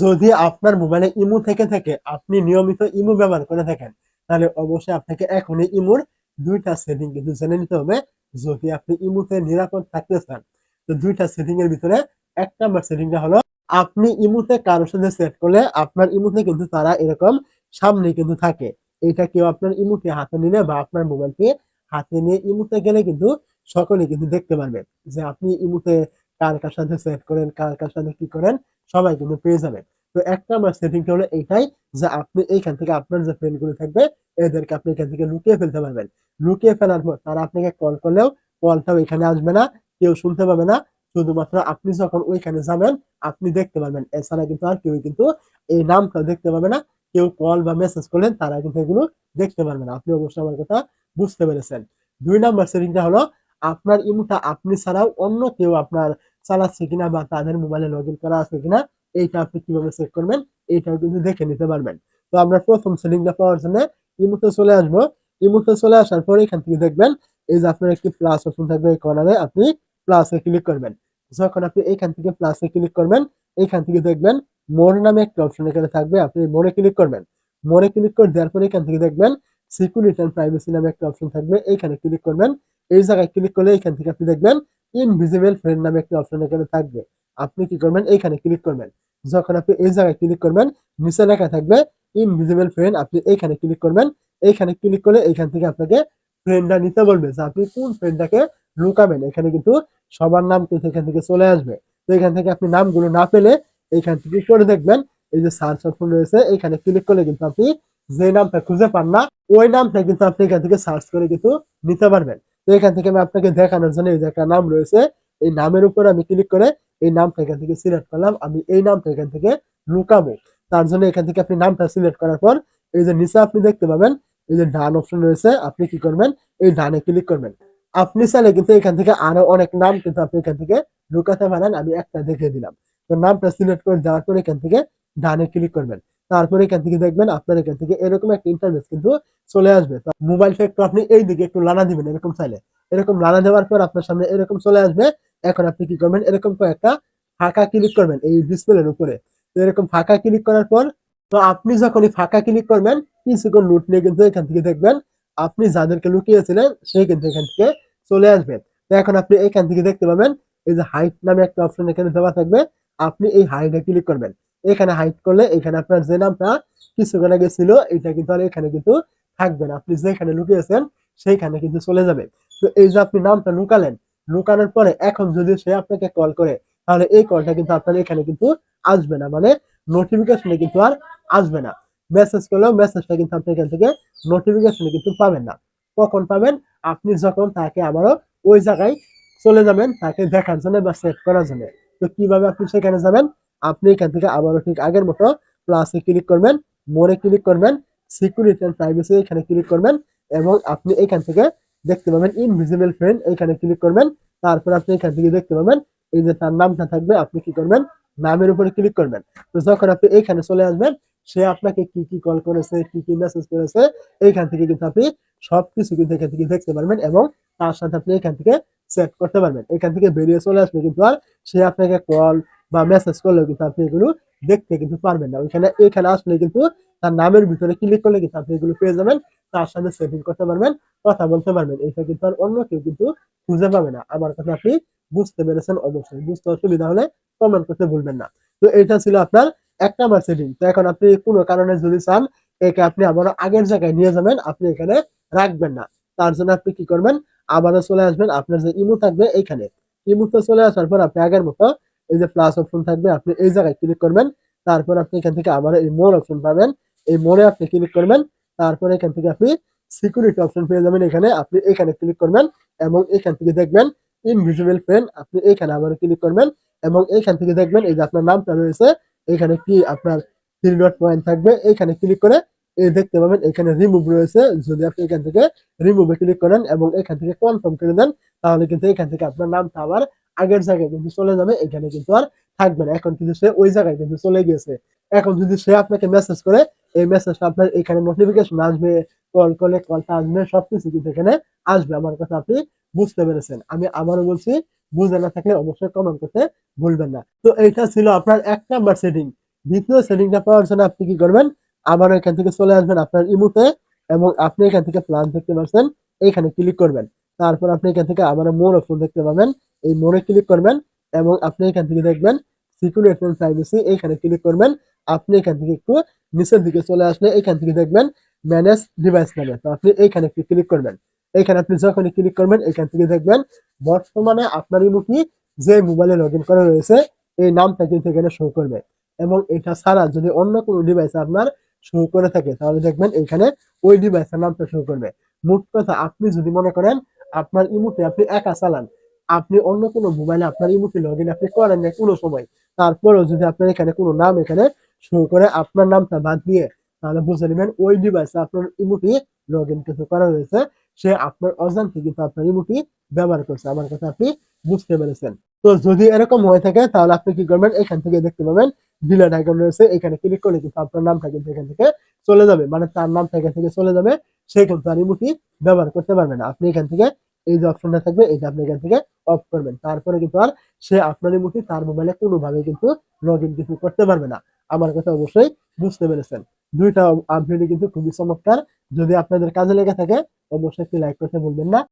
যদি আপনার মোবাইলে ইমো থেকে থাকে, আপনি নিয়মিত ইমো ব্যবহার করে থাকেন, তাহলে অবশ্যই আপনাকে এখনই ইমোর দুইটা সেটিং কিন্তু জেনে নিতে হবে, যদি আপনি ইমোতে নিরাপদ থাকতে চান। তো দুইটা সেটিং এর ভিতরে এক নাম্বার সেটিংটা হলো, আপনি ইমোতে কারোর সাথে সেট করলে আপনার ইমোতে কিন্তু তারা এরকম সামনে কিন্তু থাকে। এটা কেউ আপনার ইমোকে হাতে নিলে বা আপনার মোবাইলকে হাতে নিয়ে ইমোতে গেলে কিন্তু সকলে কিন্তু দেখতে পারবে যে আপনি ইমোতে কার কার সাথে সেট করেন, কার কার সাথে কি করেন। সবাই কিন্তু পেয়ে যাবে। তো এক নাম্বার সেটিংটা হলো এইটাই যে আপনি এইখান থেকে আপনার যে ফ্রেন্ডগুলো থাকবে, এদেরকে আপনি এখান থেকে লুকিয়ে ফেলতে পারবেন। লুকিয়ে ফেলার পর তারা আপনাকে কল করলেও কলটাও এখানে আসবে না, কেউ শুনতে পাবে না। শুধুমাত্র আপনি যখন ওইখানে যাবেন, আপনি দেখতে পারবেন। এছাড়া কিন্তু আর কেউ কিন্তু এই নামটা দেখতে পাবে না। কেউ কল বা মেসেজ করলেন, তারা কিন্তু এগুলো দেখতে পারবে না। আপনি অবশ্যই আমার কথা বুঝতে পেরেছেন। দুই নাম্বার সেটিংটা হলো, আপনার ইমোটা আপনি ছাড়াও অন্য কেউ আপনার চালাচ্ছে কিনা বা তাদের মোবাইলে লগ করা আছে কিনা, এইটা আপনি কীভাবে চেক করবেন, এইটাও কিন্তু দেখে নিতে পারবেন। তো আমরা প্রথম সেটিংটা পাওয়ার জন্য ইমোতে চলে আসব। ইমোতে চলে আসার পর এখান থেকে দেখবেন এই যে আপনার একটি প্লাস অপশন থাকবে, এই কর্নারে আপনি প্লাসে ক্লিক করবেন। যখন আপনি এখান থেকে প্লাসে ক্লিক করবেন, এখান থেকে দেখবেন মোর নামে একটা অপশন এখানে থাকবে, আপনি মোরে ক্লিক করবেন। মোরে ক্লিক করে দেওয়ার পরে এখান থেকে দেখবেন সিকিউরিটি অ্যান্ড প্রাইভেসি নামে একটা অপশন থাকবে এইখানে ক্লিক করবেন। এই জায়গায় ক্লিক করলে এখান থেকে আপনি দেখবেন ইনভিজিবল ফ্রেন্ড নামে একটি অপশন এখানে থাকবে। আপনি কি করবেন? এইখানে ক্লিক করবেন। যখন আপনি এই জায়গায় ক্লিক করবেন, নিচে লেখা থাকবে ইনভিজিবল ফ্রেন্ড আপনি এইখানে ক্লিক করবেন। এইখানে ক্লিক করলে এইখান থেকে আপনাকে ফ্রেন্ডটা নিতে বলবে যে আপনি কোন ফ্রেন্ডটাকে লুকাবেন এখানে কিন্তু সবার নাম কিন্তু এখান থেকে চলে আসবে। তো এখান থেকে আপনি নামগুলো না পেলে এইখান থেকে করে দেখবেন। এই যে সার্চ অপশন রয়েছে এখানে ক্লিক করলে কিন্তু আপনি যে নামটা খুঁজে পান না, ওই নামটা কিন্তু আপনি এখান থেকে সার্চ করে কিন্তু নিতে পারবেন। তো এখান থেকে আমি আপনাকে দেখানোর জন্য এই যে একটা নাম রয়েছে, এই নামের উপর আমি ক্লিক করে এই নামটা এখান থেকে সিলেক্ট করলাম। আমি এই নামটা এখান থেকে লুকাবো। তার জন্য এখান থেকে আপনি নামটা সিলেক্ট করার পর এই যে নিচে আপনি দেখতে পাবেন, এই যে ডান অপশন রয়েছে, আপনি কি করবেন? এই ডানে ক্লিক করবেন। আপনি চাইলে কিন্তু এখান থেকে আরও অনেক নাম কিন্তু আপনি এখান থেকে লুকাতে পারেন। আমি একটা দেখে দিলাম। তো নামটা সিলেক্ট করে দেওয়ার পর এখান থেকে ডানে ক্লিক করবেন। তারপরে এখান থেকে দেখবেন আপনার এখান থেকে এরকম একটা ইন্টারভেস কিন্তু চলে আসবে। মোবাইল ফেক আপনি এই দিকে একটু লানা দিবেন এরকম চাইলে এরকম লানা দেওয়ার পর আপনার সামনে এরকম চলে আসবে। এখন আপনি কি করবেন? এরকম কয়েকটা ফাঁকা ক্লিক করবেন এই ডিসপ্লের উপরে। তো এরকম ফাঁকা ক্লিক করার পর, তো আপনি যখনই ফাঁকা ক্লিক করবেন কিছুক্ষণ লুট নিয়ে কিন্তু এখান থেকে দেখবেন, আপনি যাদেরকে লুকিয়েছিলেন সেই কিন্তু এখান থেকে চলে আসবে। তো এখন আপনি এখান থেকে দেখতে পাবেন, এই যে হাইট নামে একটা অপশন এখানে দেওয়া থাকবে, আপনি এই হাইটে ক্লিক করবেন। এখানে হাইট করলে এখানে আপনার যে নামটা কিছুক্ষণ আগে ছিল এটা কিন্তু আর এখানে কিন্তু থাকবে না। আপনি যেখানে লুকিয়েছেন, সেইখানে কিন্তু চলে যাবে। তো এই যে আপনি নামটা লুকালেন, লুকানোর পরে এখন যদি সে আপনাকে কল করে, তাহলে এই কলটা কিন্তু আপনার এখানে কিন্তু আসবে না। মানে নোটিফিকেশনে কিন্তু আর আসবে না। মেসেজ করলেও মেসেজটা কিন্তু আপনি এখান থেকে নোটিফিকেশনে কিন্তু পাবেন না। কখন পাবেন? আপনি যখন তাকে আবারও ওই জায়গায় চলে যাবেন, তাকে দেখার জন্য বা সেট করার জন্য। তো কীভাবে আপনি সেখানে যাবেন? আপনি এখান থেকে আবারও ঠিক আগের মতো প্লাসে ক্লিক করবেন মোরে ক্লিক করবেন সিকিউরিটি অ্যান্ড প্রাইভেসি এখানে ক্লিক করবেন এবং আপনি এখান থেকে দেখতে পাবেন ইনভিজিবল ফ্রেন্ড এখানে ক্লিক করবেন। তারপর আপনি এখান থেকে দেখতে পাবেন এই যে তার নামটা থাকবে, আপনি কি করবেন? নামের উপরে ক্লিক করবেন। তো যখন আপনি এইখানে চলে আসবেন, সে আপনাকে কি কি কল করেছে, কি কি মেসেজ করেছে, এইখান থেকে কিন্তু আপনি সবকিছু কিন্তু এখান থেকে দেখতে পারবেন এবং তার সাথে আপনি এখান থেকে সেট করতে পারবেন। এখান থেকে বেরিয়ে চলে আসলে কিন্তু আর সে আপনাকে কল বা মেসেজ করলেও কিন্তু আপনি এগুলো দেখতে কিন্তু পারবেন না। ওইখানে এখানে আসলে কিন্তু তার নামের ভিতরে ক্লিক করলে কিন্তু আপনি এগুলো পেয়ে যাবেন, তার সাথে সেটিং করতে পারবেন, কথা বলতে পারবেন। এটা কিন্তু আর অন্য কেউ কিন্তু খুঁজে পাবে না। আমার কথা আপনি বুঝতে পেরেছেন অবশ্যই। বুঝতে অসুবিধা হলে কমেন্ট করতে ভুলবেন না। তো এটা ছিল আপনার এক নাম্বার সেটিং তো এখন আপনি কোনো কারণে যদি চান, একে আপনি আবার আগের জায়গায় নিয়ে যাবেন, আপনি এখানে রাখবেন না। তার জন্য আপনি কি করবেন? আবারও চলে আসবেন। আপনার যে ইমো থাকবে এইখানে। ইমোতে চলে আসার পর আপনি আগের মতো এই যে প্লাস অপশন থাকবে, আপনি এই জায়গায় ক্লিক করবেন, তারপর আপনি এখান থেকে আবার এই মোর অপশন পাবেন। এই মোড়ে আপনি ক্লিক করবেন, তারপর এখান থেকে আপনি সিকিউরিটি অপশন পেয়ে যাবেন এখানে, আপনি এখানে ক্লিক করবেন এবং এখান থেকে দেখবেন ইনভিজিবল ফ্রেন্ড আপনি এখানে আবার ক্লিক করবেন এবং এখান থেকে দেখবেন এই যে আপনার নামটা রয়েছে, এখানে কি আপনার থ্রি ডট পয়েন্ট থাকবে, এখানে ক্লিক করে এই দেখতে পাবেন এখানে রিমুভ রয়েছে, যদি আপনি এখান থেকে রিমুভে ক্লিক করেন এবং এখান থেকে কনফার্ম করে দেন, তাহলে কিন্তু এখান থেকে আপনার নামটা আবার আগের জায়গায় কিন্তু চলে যাবে, এখানে কিন্তু আর থাকবে না। এখন কিন্তু সে ওই জায়গায় কিন্তু চলে গিয়েছে এখন যদি সে আপনাকে মেসেজ করে, এই মেসেজটা আপনার এখানে নোটিফিকেশন আসবে কল করলে কলটা আসবে, সবকিছু কিন্তু এখানে আসবে। আমার কথা আপনি বুঝতে পেরেছেন। আমি আবারও বলছি, বুঝে না থাকলে অবশ্যই কমেন্ট করতে ভুলবেন না। তো এইটা ছিল আপনার এক নাম্বার সেটিং দ্বিতীয় সেটিংটা পাওয়ার জন্য আপনি কি করবেন? আবার এখান থেকে চলে আসবেন আপনার ইমুতে এবং আপনি এখান থেকে প্লাস দেখতে পাচ্ছেন এইখানে ক্লিক করবেন। তারপর আপনি এখান থেকে আবার মোর অপশন দেখতে পাবেন। এই মোড়ে ক্লিক করবেন এবং আপনি এখান থেকে দেখবেন সিকিউরিটি এন্ড প্রাইভেসি এইখানে ক্লিক করবেন। আপনি এখান থেকে একটু নিচের দিকে চলে আসলে এখান থেকে দেখবেন ম্যানেজ ডিভাইস নামে। তো আপনি এইখানে ক্লিক করবেন। এইখানে আপনি যখনই ক্লিক করবেন এখান থেকে দেখবেন বর্তমানে আপনার ইমুটি যে মোবাইলে লগ ইন করা রয়েছে, এই নামটা কিন্তু এখানে শো করবে। এবং এটা ছাড়া যদি অন্য কোনো ডিভাইস আপনার শো করে থাকে, তাহলে দেখবেন এখানে ওই ডিভাইসের নামটা শো করবে। মোট কথা আপনি যদি মনে করেন, আপনার ইমুতে আপনি একা চালান আপনি অন্য কোনো মোবাইলে আপনার ইমুতে লগ ইন আপনি করেন না কোনো সময়, তারপরেও যদি আপনার এখানে কোনো নাম এখানে শো করে আপনার নামটা বাদ দিয়ে, তাহলে বুঝে নেবেন ওই ডিভাইসে আপনার ইমুটি লগ ইন কিছু করা রয়েছে, সে আপনার অজান্তে কিন্তু আপনার ইমুটি ব্যবহার করছে, আমার কথা আপনি বুঝতে পেরেছেন। তো যদি এরকম হয়ে থাকে, তাহলে আপনি কি করবেন? এখান থেকে দেখতে পাবেন ডিলেট আইকন রয়েছে, এখানে ক্লিক করলে কিন্তু আপনার নামটা কিন্তু এখান থেকে চলে যাবে মানে তার নামটা এখান থেকে চলে যাবে, সে কিন্তু আর ইমুটি ব্যবহার করতে পারবে না। আপনি এখান থেকে এই যে অপশনটা থাকবে এটা আপনি এখান থেকে অফ করবেন। তারপরে কিন্তু আর সে আপনার মুখে তার মোবাইলে কোনোভাবে কিন্তু লগ ইন কিছু করতে পারবে না। আমার কথা অবশ্যই বুঝতে পেরেছেন। দুইটা আপডেটই কিন্তু খুবই চমৎকার। যদি আপনাদের কাজে লেগে থাকে, অবশ্যই একটি লাইক করতে ভুলবেন না।